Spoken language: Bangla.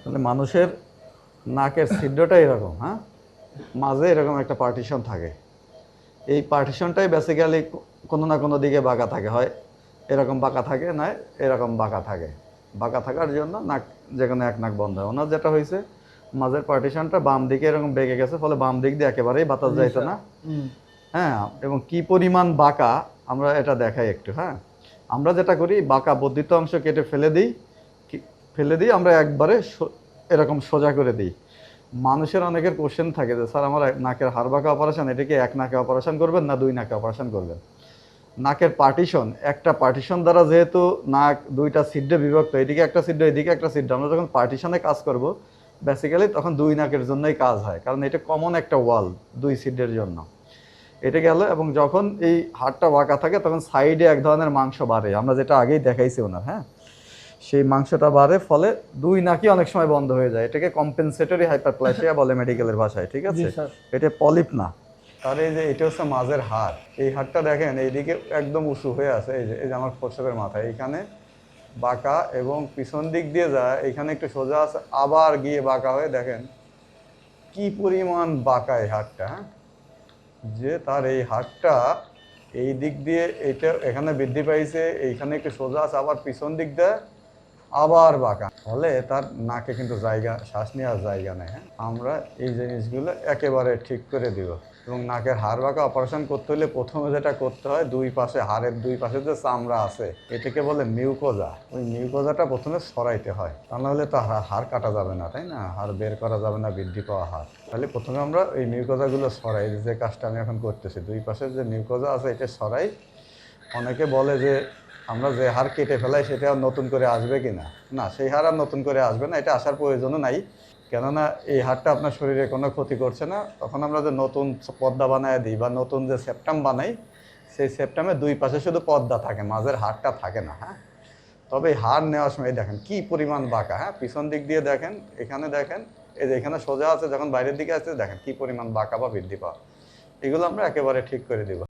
তাহলে মানুষের নাকের ছিদ্রটা এরকম হ্যাঁ? মাঝে এরকম একটা পার্টিশন থাকে। এই পার্টিশনটাই বেসিক্যালি কোনো না কোনো দিকে বাঁকা থাকে হয় এরকম বাঁকা থাকে না এরকম বাঁকা থাকে। বাঁকা থাকার জন্য নাক যেখানে এক নাক বন্ধ হয়। ওনার যেটা হয়েছে মাঝের পার্টিশনটা বাম দিকে এরকম বেঁকে গেছে ফলে বাম দিক দিয়ে একেবারেই বাতাস যাইতো না। হ্যাঁ এবং কি পরিমাণ বাঁকা আমরা এটা দেখাই একটু হ্যাঁ? আমরা যেটা করি বাঁকা বর্ধিত অংশ কেটে ফেলে দিই ফেলে দিই, আমরা একবারে এরকম সোজা করে দিই। মানুষের অনেকের কোশ্চেন থাকে যে, স্যার, আমার নাকের হাড় বাঁকা অপারেশন এটা কি এক নাকে অপারেশন করবেন না দুই নাকে অপারেশন করবেন? নাকের পার্টিশন একটা পার্টিশন দ্বারা যেহেতু নাক দুইটা সিডে বিভক্ত, এদিকে একটা সিডে এদিকে একটা সিডে আমরা যখন পার্টিশনে কাজ করব বেসিক্যালি তখন দুই নাকের জন্যই কাজ হয়, কারণ এটা কমন একটা ওয়াল দুই সিডের জন্য। এটা গেল এবং যখন এই হাড়টা বাঁকা থাকে, তখন সাইডে এক ধরনের মাংস বাড়ে। আমরা যেটা আগেই দেখাইছি ওনার হ্যাঁ? সেই মাংসটা বাড়ে ফলে দুই নাকি অনেক সময় বন্ধ হয়ে যায়। এটাকে কম্পেনসেটরি হাইপারপ্লাসিয়া বলে মেডিকেলের ভাষায় ঠিক আছে। এটা পলিপ না। আর এই যে এটা হচ্ছে মাঝের হাড়। এই হাড়টা দেখেন এইদিকে একদম উঁচু হয়ে আছে এই যে এই যে আমার প্রসবের মাথা এইখানে বাঁকা এবং পিছন দিক দিয়ে যায় এইখানে একটু সোজা আছে আবার গিয়ে বাঁকা হয়ে দেখেন কি পরিমাণ বাঁকা এই হাড়টা হ্যাঁ? যে তার এই হাড়টা এই দিক দিয়ে এটা এখানে বৃদ্ধি পাইছে এইখানে একটু সোজা আছে আবার পিছন দিক দিয়ে আবার বাঁকা। ফলে তার নাকে কিন্তু জায়গা, শ্বাস নেওয়ার জায়গা নেই হ্যাঁ? আমরা এই জিনিসগুলো একেবারে ঠিক করে দিব। এবং নাকের হাড় বাঁকা অপারেশন করতে হলে প্রথমে যেটা করতে হয়, দুই পাশে হাড়ের দুই পাশে যে চামড়া আছে, এটাকে বলে মিউকোজা ওই মিউকোজাটা প্রথমে সরাইতে হয়। তা নাহলে তো হাড় কাটা যাবে না, তাই না? হাড় বের করা যাবে না, বৃদ্ধি পাওয়া হাড়। তাহলে প্রথমে আমরা এই মিউকোজাগুলো সরাই। যে কাজটা আমি এখন করতেছি, দুই পাশে যে মিউকোজা আছে, এটা সরাই। অনেকে বলে যে আমরা যে হার কেটে ফেলাই সেটা নতুন করে আসবে কি না? না, সেই হার আর নতুন করে আসবে না, এটা আসার প্রয়োজনও নাই। কেননা এই হারটা আপনার শরীরে কোনো ক্ষতি করছে না। তখন আমরা যে নতুন পর্দা বানায় দিই বা নতুন যে সেপ্টাম বানাই, সেই সেপ্টামে দুই পাশে শুধু পর্দা থাকে, মাঝের হাড়টা থাকে না হ্যাঁ? তবে হাড় নেওয়ার সময় দেখেন কি পরিমাণ বাঁকা হ্যাঁ? পিছন দিক দিয়ে দেখেন, এখানে দেখেন, এই যে এখানে সোজা আছে, যখন বাইরের দিকে আসছে, দেখেন কি পরিমাণ বাঁকা বা বৃদ্ধি পাওয়া। এগুলো আমরা একেবারে ঠিক করে দিব।